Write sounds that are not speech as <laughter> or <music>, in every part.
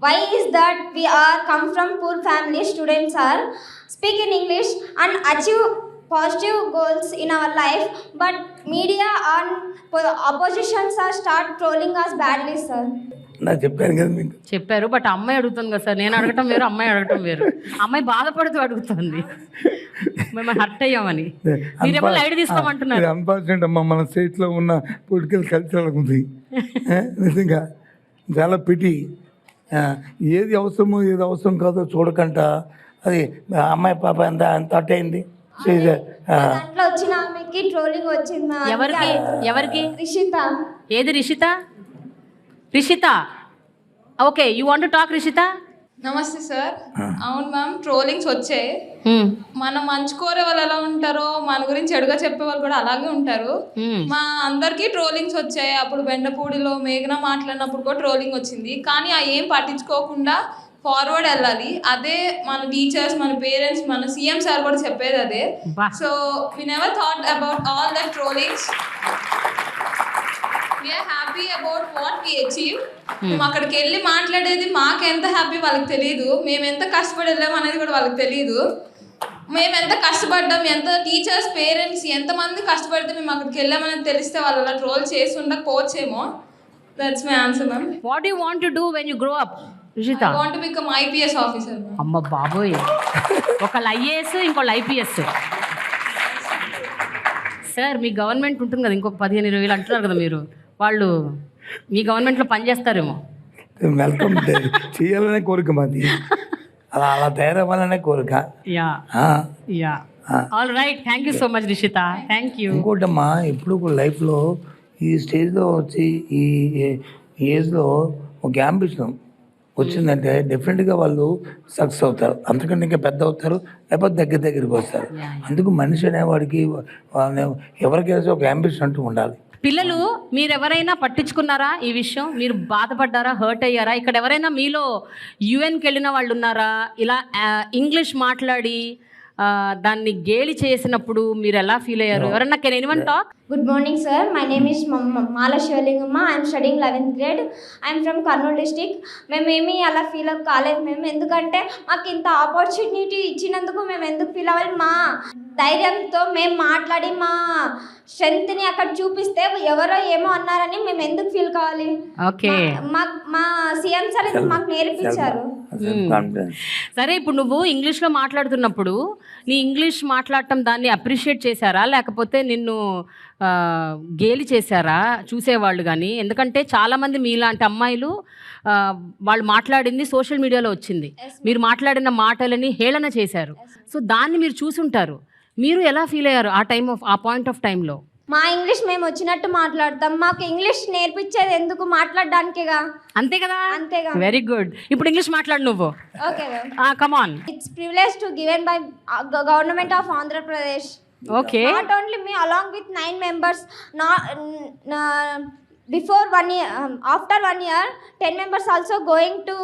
Why is that we are come from poor family students are speak in English and achieve positive goals in our life, but media and po- oppositions are start trolling us badly, sir. నాకు చెప్పాను కదా మీకు చెప్పారు but అమ్మాయి అడుగుతుంది కదా sir నేను అడగటం వేరు అమ్మాయి అడగటం వేరు అమ్మాయి బాధపడుతూ అడుగుతుంది మేము హర్ట్ అయ్యామని మీరేమో లైట్ తీసుకోమంటున్నారు ఇది అన్ఫార్చునేట్ అమ్మా మన స్టేట్లో ఉన్న పొలిటికల్ కల్చర్ ఉంది నిజంగా చాలా పిటి ఏది అవసరమో ఏది అవసరం కాదో చూడకంట. అది అమ్మాయి పాప ఎంత ఎంత అట్ అయింది? సో ఇది, ఆ, దాంట్లో వచ్చిన ఆమెకి ట్రోలింగ్ వచ్చింది మా ఎవరికి? ఎవరికి? రిషిత. ఏది Rishitha? Rishitha. Okay you want talk Rishitha? నమస్తే సార్. అవును మ్యామ్ ట్రోలింగ్స్ వచ్చాయి. మనం మంచి కోరే వాళ్ళు ఎలా ఉంటారో మన గురించి చెడుగా చెప్పే వాళ్ళు కూడా అలాగే ఉంటారు. మా అందరికీ ట్రోలింగ్స్ వచ్చాయి. అప్పుడు బెండపూడిలో మేఘన మాట్లాడినప్పుడు కూడా ట్రోలింగ్ వచ్చింది. కానీ ఆ ఏం పట్టించుకోకుండా ఫార్వర్డ్ వెళ్ళాలి. అదే మన టీచర్స్ మన పేరెంట్స్ మన సీఎం సార్ కూడా చెప్పేది అదే. So we never thought about all that trollings we are happy about what we achieve మేము అక్కడికి వెళ్ళి మాట్లాడేది మాకు ఎంత హ్యాపీ వాళ్ళకి తెలియదు మేము ఎంత కష్టపడి వెళ్ళాం అనేది కూడా వాళ్ళకి తెలియదు మేము ఎంత కష్టపడ్డాం ఎంత టీచర్స్ పేరెంట్స్ ఎంతమంది కష్టపడితే మేము అక్కడికి వెళ్ళామనేది తెలిస్తే వాళ్ళు అలా ట్రోల్ చేసి ఉండకపోవచ్చేమో. That's my answer ma'am what you want to do when you grow up Rishitha I want become IPS officer అమ్మ బాబోయ్. ఒకళ్ళు ఐఏఎస్ ఇంకోళ్ళు ఐపీఎస్ సార్ మీ గవర్నమెంట్ ఉంటుంది కదా ఇంకొక పదిహేను ఇరవై వేలు అంటున్నారు కదా మీరు. వాళ్ళు మీ గవర్నమెంట్లో పనిచేస్తారేమో వెల్కమ్ చేయాలనే కోరిక మాది. అలా అలా తయారవ్వాలనే కోరిక. Yeah. Yeah. All right thank you so much Rishitha thank you ఇంకోటమ్మా ఎప్పుడు కూడా లైఫ్లో ఈ స్టేజ్లో వచ్చి ఈ ఏజ్లో ఒక అంబిషన్ వచ్చిందంటే డెఫినెట్గా వాళ్ళు సక్సెస్ అవుతారు. అంతకంటే ఇంకా పెద్ద అవుతారు లేకపోతే దగ్గర దగ్గరికి వస్తారు. అందుకు మనిషి అనేవాడికి ఎవరికైనా ఒక అంబిషన్ అంటూ ఉండాలి. పిల్లలు మీరు ఎవరైనా పట్టించుకున్నారా ఈ విషయం? మీరు బాధపడ్డారా? హర్ట్ అయ్యారా? ఇక్కడ ఎవరైనా మీలో యుఎన్కి వెళ్ళిన వాళ్ళు ఉన్నారా ఇలా ఇంగ్లీష్ మాట్లాడి దాన్ని గేలి చేసినప్పుడు మీరు ఎలా ఫీల్ అయ్యారు? ఎవరన్నా can anyone talk Good morning, sir. My name is Ma- Ma- Mala Shivalingama. I am studying 11th grade. I am from Kurnool district మేమేమి అలా ఫీల్ అప్ కాలేదు మేము ఎందుకంటే మాకు ఇంత ఆపర్చునిటీ ఇచ్చినందుకు మేము ఎందుకు ఫీల్ అవ్వాలి? మా ధైర్యంతో మేము మాట్లాడి మా స్ట్రెంగ్త్ని అక్కడ చూపిస్తే ఎవరో ఏమో అన్నారని మేము ఎందుకు ఫీల్ కావాలి? ఓకే మా మా సీఎం సార్ మాకు నేర్పించారు. సరే ఇప్పుడు నువ్వు ఇంగ్లీష్లో మాట్లాడుతున్నప్పుడు నీ ఇంగ్లీష్ మాట్లాడటం దాన్ని అప్రిషియేట్ చేశారా? లేకపోతే నిన్ను గేలి చేశారా? చూసేవాళ్ళు కానీ ఎందుకంటే చాలామంది మీలాంటి అమ్మాయిలు వాళ్ళు మాట్లాడింది సోషల్ మీడియాలో వచ్చింది. మీరు మాట్లాడిన మాటలని హేళన చేశారు. సో దాన్ని మీరు చూసుంటారు. మీరు ఎలా ఫీల్ అయ్యారు ఆ టైం ఆఫ్ ఆ పాయింట్ ఆఫ్ టైంలో మా ఇంగ్లీష్ మేము వచ్చినట్టు మాట్లాడతాం. మాకు ఇంగ్లీష్ నేర్పించేది ఎందుకు మాట్లాడడానికిగా? అంతే కదా? అంతేగా. వెరీ గుడ్ ఇప్పుడు ఇంగ్లీష్ మాట్లాడు నువ్వు. Okay it's privilege to given by government of Andhra Pradesh okay not only me along with nine members నా before one year after one year ten members also going to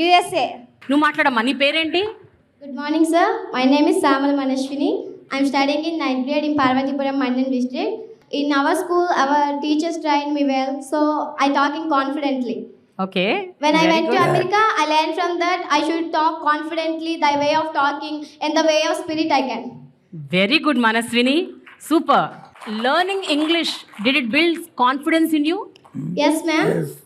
USA నువ్వు మాట్లాడమ్మా. నీ పేరేంటి? Good morning sir my name is Shyamala Manaswini I'm studying in ninth grade in Parvatipuram, Mandan district. In our school, our teachers trained me well, so I talking confidently. Okay. When Very I went good. to America, I learned from that I should talk confidently, the way of talking and the way of spirit I can. Very good, Manaswini. Super. Learning English, did it build confidence in you? Yes, ma'am. Yes.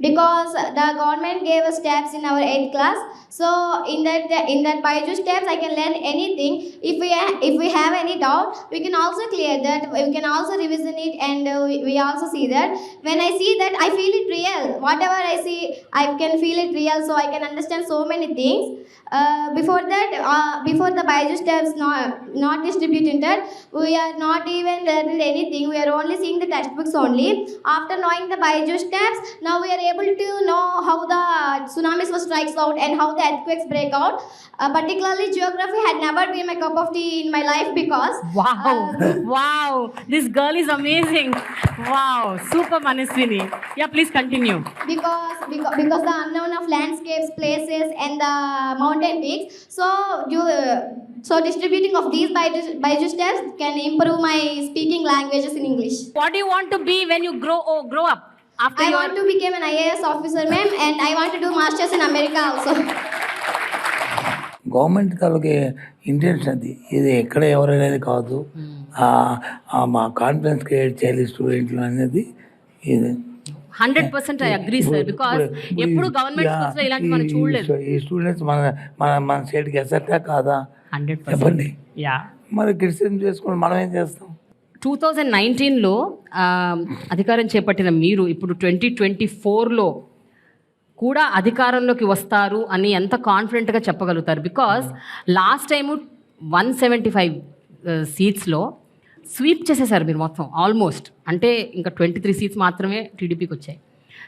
Because the government gave us steps in our eighth class, so in that in that Baiju steps, I can learn anything. If we if we have any doubt, we can also clear that. We can also revision it, and uh, we, we also see that. When I see that, I feel it real. Whatever I see, I can feel it real, so I can understand so many things. Uh, before that, uh, before the Baiju steps not not distributed, we are not even learning anything. We are only seeing the textbooks only. After knowing the Baiju steps, now we are able to know how the tsunamis were strikes out and how the earthquakes break out. Uh, particularly, geography had never been my cup of tea in my life because. Wow! Uh, <laughs> wow! This girl is amazing. Wow! Super Manaswini. Yeah, please continue. Because, because because the unknown of landscapes, places, and the mountain peaks. So you. Uh, so distributing of these digestions can improve my speaking languages in English. What do you want to be when you grow oh, grow up? After I your- want to become an IAS officer, ma'am, and I want to do masters in America also. Government తాలూకు intention అది. ఇది ఎక్కడ ఎవరైనా కాదు. ఆ మా confidence create చేయాలి స్టూడెంట్లు అనేది ఇది. Hundred percent I agree sir because ఎప్పుడు గవర్నమెంట్ ఇలాంటి మనం ఈ- చూడలేదు. ఈ స్టూడెంట్స్ మన మన మన స్టేట్కి ఎసెట్టా కాదా? హండ్రెడ్ చెప్పండి యా మరి క్రిటిసిజం చేసుకుని మనం ఏం చేస్తాం? టూ థౌజండ్ నైన్టీన్లో అధికారం చేపట్టిన మీరు ఇప్పుడు ట్వంటీ ట్వంటీ ఫోర్లో కూడా అధికారంలోకి వస్తారు అని ఎంత కాన్ఫిడెంట్గా చెప్పగలుగుతారు? Because last time one seventy five సీట్స్లో sweep చేసేసారు మీరు మొత్తం ఆల్మోస్ట్ అంటే ఇంకా ట్వంటీ త్రీ సీట్స్ మాత్రమే టీడీపీకి వచ్చాయి.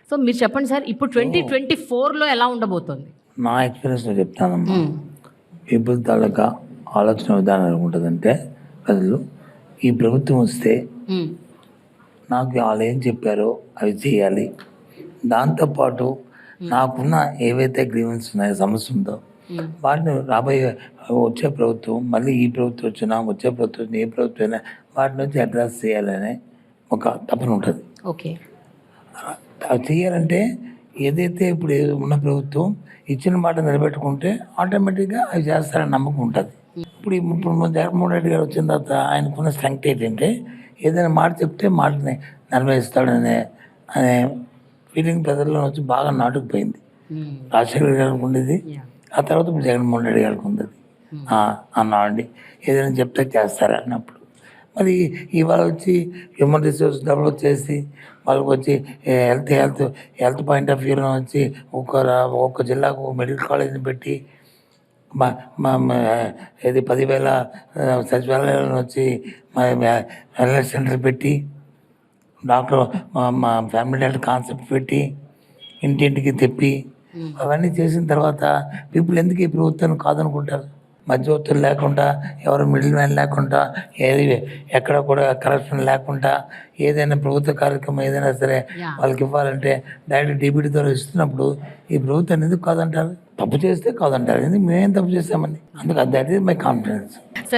సో మీరు చెప్పండి సార్ ఇప్పుడు ట్వంటీ ట్వంటీ ఫోర్లో ఎలా ఉండబోతోంది? నా ఎక్స్పీరియన్స్లో చెప్తానమ్మా. పీపుల్ తాలూకా ఆలోచన విధానం ఎలా ఉంటుందంటే ప్రజలు ఈ ప్రభుత్వం వస్తే. నాకు వాళ్ళు ఏం చెప్పారో అవి చేయాలి. దాంతోపాటు నాకున్న ఏవైతే గ్రీవెన్స్ ఉన్నాయో సమస్య ఉందో వాటిని రాబోయే వచ్చే ప్రభుత్వం మళ్ళీ ఈ ప్రభుత్వం వచ్చినా వచ్చే ప్రభుత్వం వచ్చినా, ఏ ప్రభుత్వం అయినా వాటి నుంచి అడ్రస్ చేయాలనే ఒక తపన ఉంటుంది. ఓకే. అవి చేయాలంటే ఏదైతే ఇప్పుడు ఉన్న ప్రభుత్వం ఇచ్చిన మాట నిలబెట్టుకుంటే ఆటోమేటిక్గా అవి చేస్తారని నమ్మకం ఉంటుంది. ఇప్పుడు ఇప్పుడు జగన్మోహన్ రెడ్డి గారు వచ్చిన తర్వాత ఆయనకున్న స్ట్రెంగ్త్ ఏంటంటే ఏదైనా మాట చెప్తే మాటని నెరవేరుస్తాడనే అనే ఫీలింగ్ ప్రజల్లో వచ్చి బాగా నాటుకుపోయింది. మ్మ్. రాజశేఖర్ గారికి ఉండేది. ఆ తర్వాత ఇప్పుడు జగన్మోహన్ రెడ్డి గారికి ఉంది అన్నామండి ఏదైనా చెప్తే చేస్తారు అన్నప్పుడు. మరి ఇవాళ వచ్చి హ్యూమన్ రిసోర్స్ డెవలప్ చేసి వాళ్ళకి వచ్చి health health health point of వ్యూలో వచ్చి ఒక రా- ఒక్క జిల్లాకు మెడికల్ కాలేజీని పెట్టి మా మా ఇది పదివేల సచివాలయాలను వచ్చి మా వెల్నెస్ సెంటర్ పెట్టి డాక్టర్ మా మా ఫ్యామిలీ హెల్త్ కాన్సెప్ట్ పెట్టి ఇంటింటికి తెప్పి అవన్నీ చేసిన తర్వాత పీపుల్ ఎందుకు ఈ ప్రభుత్వాన్ని కాదనుకుంటారు? మధ్యవర్తులు లేకుండా ఎవరు మిడిల్ మ్యాన్ లేకుండా ఏది ఎక్కడ కూడా కరప్షన్ లేకుండా ఏదైనా ప్రభుత్వ కార్యక్రమం ఏదైనా సరే. వాళ్ళకి ఇవ్వాలంటే డైరెక్ట్ డీబీటీ ద్వారా ఇస్తున్నప్పుడు ఈ ప్రభుత్వాన్ని ఎందుకు కాదంటారు? తప్పు చేస్తే కాదంటారు. ఎందుకు మేమేం తప్పు చేస్తామని అందుకు దట్ ఈస్ మై కాన్ఫిడెన్స్